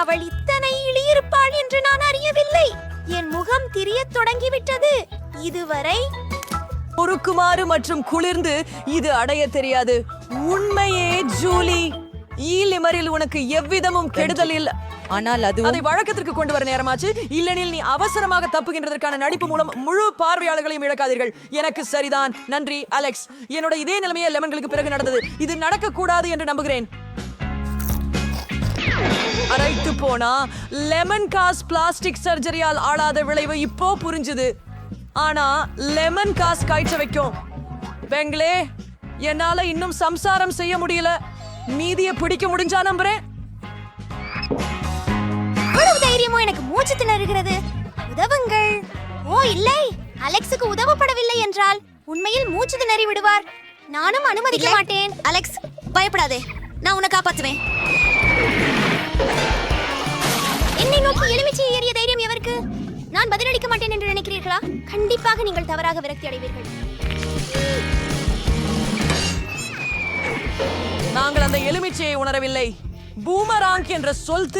அவள் இத்தனை இளியிருப்பாள் என்று நான் அறியவில்லை. என் முகம் திரியத் தொடங்கிவிட்டது. இதுவரை பொறுக்குமாறு மற்றும் குளிர்ந்து இது அடைய தெரியாது. உண்மையே ஜூலி ஈலிமரில் உனக்கு எவ்விதமும் கெடுதல் இல்லை ஆனால் அது அதை வழக்கத்திற்கு கொண்டு வர நேரமாச்சு. இல்லெனில் நீ அவசரமாக தப்புகின்றதற்கான நடிப்பு மூலம் முழு பார்வையாளர்களையும் இழக்காதீர்கள். எனக்கு சரிதான். நன்றி அலெக்ஸ். என்னோட இதே நிலைமையை லெமன்களுக்கு பிறகு நடந்தது. இது நடக்கக்கூடாது என்று நம்புகிறேன். அரைத்து போனா லெமன் காஸ் பிளாஸ்டிக் சர்ஜரியால் ஆளாத விளைவு இப்போ புரிஞ்சுது. ஆனா லெமன் காஸ் காய்ச்ச வைக்கும். பெங்களே என்னால இன்னும் சம்சாரம் செய்ய முடியல. மீதிய பிடிக்க முடிஞ்சா நம்புறேன். இவ்வளவு தைரியமோ எனக்கு மூச்சு திணறுகிறது. உதவுங்கள். ஓ இல்லை. அலெக்ஸுக்கு உதவப்படவில்லை என்றால் உண்மையில் மூச்சு திணறி விடுவார். நானும் அனுமதிக்க மாட்டேன். அலெக்ஸ் பயப்படாதே. நான் உன்னை காப்பாத்துவேன். என்னை நோக்கி எலுமிச்சை ஏறிய தைரியம் எவருக்கு? நான் பதிலளிக்க மாட்டேன் என்று நினைக்கிறீர்களா? கண்டிப்பாக நீங்கள் தவறாக விரக்தி அடைவீர்கள். நாங்கள் அந்த எலுமிச்சையை உணரவில்லை. பூமராங் என்ற சொல்